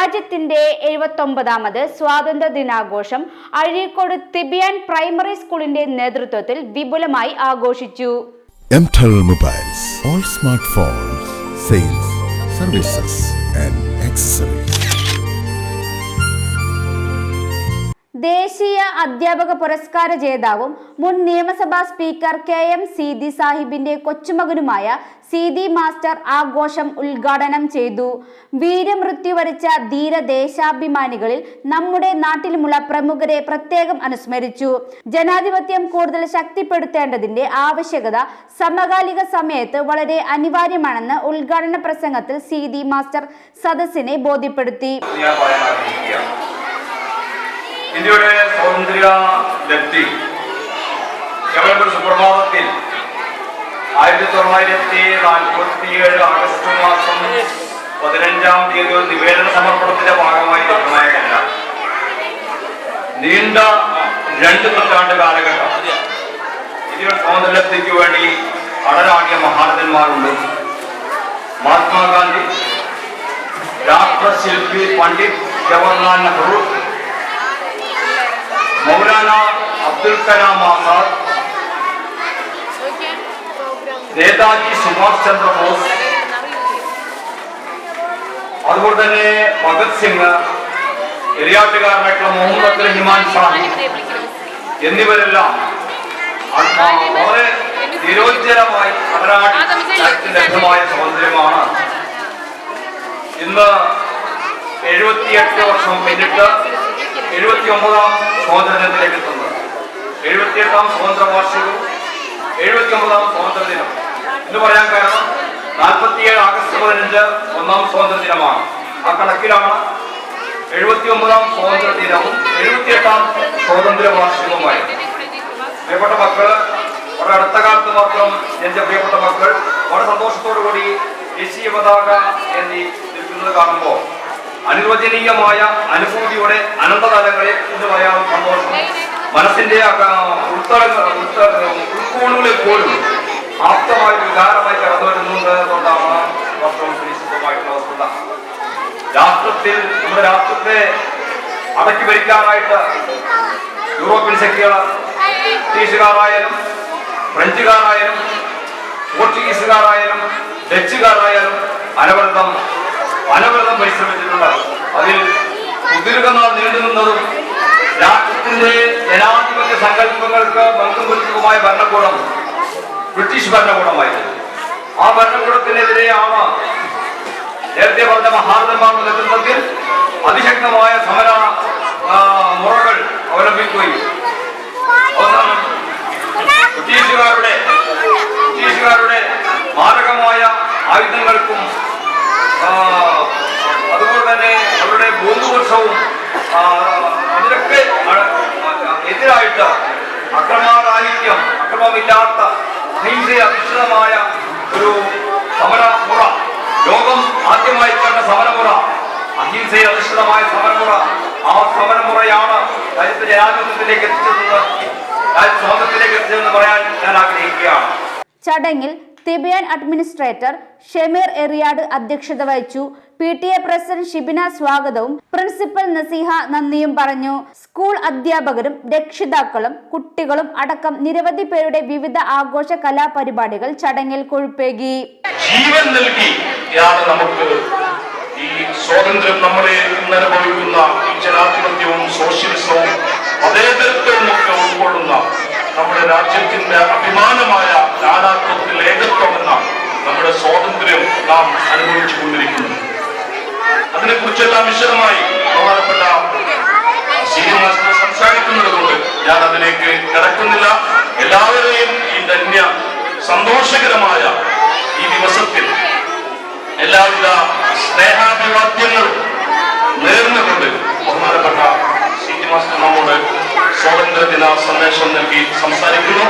രാജ്യത്തിന്റെ എഴുപത്തൊമ്പതാമത് സ്വാതന്ത്ര്യ ദിനാഘോഷം അഴീക്കോട് തിബിയാൻ പ്രൈമറി സ്കൂളിന്റെ നേതൃത്വത്തിൽ വിപുലമായി ആഘോഷിച്ചു MTEL Mobiles. All smartphones, sales, services, and accessories. ദേശീയ അധ്യാപക പുരസ്കാര ജേതാവും മുൻ നിയമസഭാ സ്പീക്കർ കെ എം സീതി സാഹിബിന്റെ കൊച്ചുമകനുമായ സീതി മാസ്റ്റർ ആഘോഷം ഉദ്ഘാടനം ചെയ്തു. വീരമൃത്യു വരിച്ച ധീര ദേശാഭിമാനികളിൽ നമ്മുടെ നാട്ടിലുമുള്ള പ്രമുഖരെ പ്രത്യേകം അനുസ്മരിച്ചു. ജനാധിപത്യം കൂടുതൽ ശക്തിപ്പെടുത്തേണ്ടതിന്റെ ആവശ്യകത സമകാലിക സമയത്ത് വളരെ അനിവാര്യമാണെന്ന് ഉദ്ഘാടന പ്രസംഗത്തിൽ സീതി മാസ്റ്റർ സദസ്സിനെ ബോധ്യപ്പെടുത്തി. ഇന്ത്യയുടെ സ്വാതന്ത്ര്യ ലബ്ധി. ഒരു സുപ്രഭാതത്തിൽ ആയിരത്തി തൊള്ളായിരത്തി നാൽപ്പത്തിയേഴ് ആഗസ്റ്റ് മാസം പതിനഞ്ചാം തീയതി ഒരു നിവേദന സമർപ്പണത്തിന്റെ ഭാഗമായി നിർണായകല്ല നീണ്ട രണ്ട് നൂറ്റാണ്ട് കാലഘട്ടം ഇന്ത്യയുടെ സ്വാതന്ത്ര്യത്തിക്ക് വേണ്ടി അടരാടിയ മഹാരഥന്മാരുണ്ട്. മഹാത്മാഗാന്ധി രാഷ്ട്രശില്പി പണ്ഡിറ്റ് ജവഹർലാൽ നെഹ്റു മൗലാന അബ്ദുൽ കലാം ആസാദ്. നേതാജി സുഭാഷ് ചന്ദ്രബോസ്. അതുപോലെ തന്നെ ഭഗത് സിംഗ് എരിയാട്ടുകാരനായിട്ടുള്ള മുഹമ്മദ് അബ്ദുൽ ഹിമാൻ ഷാഹി എന്നിവരെല്ലാം വളരെ നിരോജ്ജരമായി രാജ്യത്തിന് ലഭ്യമായ സ്വാതന്ത്ര്യമാണ്. ഇന്ന് എഴുപത്തിയെട്ട് വർഷം പിന്നിട്ട് എഴുപത്തി ഒമ്പതാം സ്വാതന്ത്ര്യത്തിലേക്ക് എത്തുന്നത് എഴുപത്തിയെട്ടാം സ്വാതന്ത്ര്യ വാർഷികവും എഴുപത്തി ഒമ്പതാം സ്വാതന്ത്ര്യ ദിനം എന്ന് പറയാൻ കാരണം നാൽപ്പത്തിയേഴ് ആഗസ്റ്റ് പതിനഞ്ച് ഒന്നാം സ്വാതന്ത്ര്യ ദിനമാണ് ആ കണക്കിലാണ് എഴുപത്തി ഒമ്പതാം സ്വാതന്ത്ര്യ ദിനവും എഴുപത്തിയെട്ടാം സ്വാതന്ത്ര്യ വാർഷികവുമായി പ്രിയപ്പെട്ട മക്കൾ വളരെ അടുത്ത കാലത്ത് മാത്രം എന്റെ പ്രിയപ്പെട്ട മക്കൾ വളരെ സന്തോഷത്തോടു കൂടി ദേശീയ പതാക എന്നി നിൽക്കുന്നത് കാണുമ്പോൾ അനുവചനീയമായ അനുഭൂതിയുടെ അനന്തതലങ്ങളെ എന്ന് പറയാൻ സന്തോഷം. മനസ്സിന്റെ ഉൾക്കോണുകളിൽ പോലും ആപ്തമായ വികാരമായി കടന്നു വരുന്നുണ്ട് എന്നുകൊണ്ടാണ് വർഷവും സുനിശ്ചിതമായിട്ടുള്ള വസ്തുത രാഷ്ട്രത്തിൽ നമ്മുടെ രാഷ്ട്രത്തെ അടക്കി ഭരിക്കാനായിട്ട് യൂറോപ്യൻ ശക്തികൾ ബ്രിട്ടീഷുകാരായാലും ഫ്രഞ്ചുകാരായാലും പോർച്ചുഗീസുകാരായാലും ഡച്ചുകാരായാലും അനവരതം അനവരതം പരിശ്രമിച്ചിട്ടുണ്ട്. അതിൽ കുതിരുകന്നാൾ നീണ്ടു നിന്നതും രാഷ്ട്രത്തിന്റെ ജനാധിപത്യ സങ്കല്പങ്ങൾക്ക് ഭംഗം കുറിച്ചതുമായ ഭരണകൂടം ബ്രിട്ടീഷ് ഭരണകൂടമായിരുന്നു. ആ ഭരണകൂടത്തിനെതിരെയാണ് നേരത്തെ പറഞ്ഞ മഹാരഥന്മാരുടെ എതിരായിട്ട് അക്രമാരാഹിത്യം അക്രമമില്ലാത്ത അഹിംസയെ അധിഷ്ഠിതമായ ഒരു സമരമുറ ലോകം ആദ്യമായി കണ്ട സമരമുറ അഹിംസയെ അധിഷ്ഠിതമായ സമരമുറ ആ സമരമുറയാണ് രാജ്യത്തെ ജനാധിപത്യത്തിലേക്ക് എത്തിച്ചതെന്ന് രാജ്യ എത്തിച്ചതെന്ന് പറയാൻ ഞാൻ ആഗ്രഹിക്കുകയാണ്. ചടങ്ങിൽ തിബിയൻ അഡ്മിനിസ്ട്രേറ്റർ ഷെമീർ എറിയാട് അധ്യക്ഷത വഹിച്ചു. P T A president Shibina സ്വാഗതവും പ്രിൻസിപ്പൽ നസീഹ നന്ദിയും പറഞ്ഞു. സ്കൂൾ അധ്യാപകരും രക്ഷിതാക്കളും കുട്ടികളും അടക്കം നിരവധി പേരുടെ വിവിധ ആഘോഷ കലാപരിപാടികൾ ചടങ്ങിൽ കൊഴുപ്പേകി. ജീവൻ നൽകി നമുക്ക് ഈ സ്വാതന്ത്ര്യം നമ്മളെ അനുഭവിക്കുന്ന ഈ ജനാധിപത്യവും സോഷ്യലിസവും മതേതരത്വവും ഒക്കെ ഉൾക്കൊള്ളുന്ന നമ്മുടെ രാജ്യത്തിന്റെ അഭിമാനമായ നാനാത്വത്തിൽ ഏകത്വം എന്ന നമ്മുടെ സ്വാതന്ത്ര്യം നാം അനുഭവിച്ചു കൊണ്ടിരിക്കുന്നു അതിനെക്കുറിച്ചെല്ലാം വിശദമായി ബഹുമാനപ്പെട്ട മാസ്റ്റർ സംസാരിക്കുന്നത് കൊണ്ട് ഞാൻ അതിലേക്ക് കിടക്കുന്നില്ല. എല്ലാവരെയും ഈ ധന്യ സന്തോഷകരമായ ഈ ദിവസത്തിൽ എല്ലാവിധ സ്നേഹാഭിവാദ്യങ്ങളും നേർന്നുകൊണ്ട് ബഹുമാനപ്പെട്ട മാസ്റ്റർ നമ്മോട് സ്വാതന്ത്ര്യ ദിന സന്ദേശം നൽകി സംസാരിക്കുന്നു.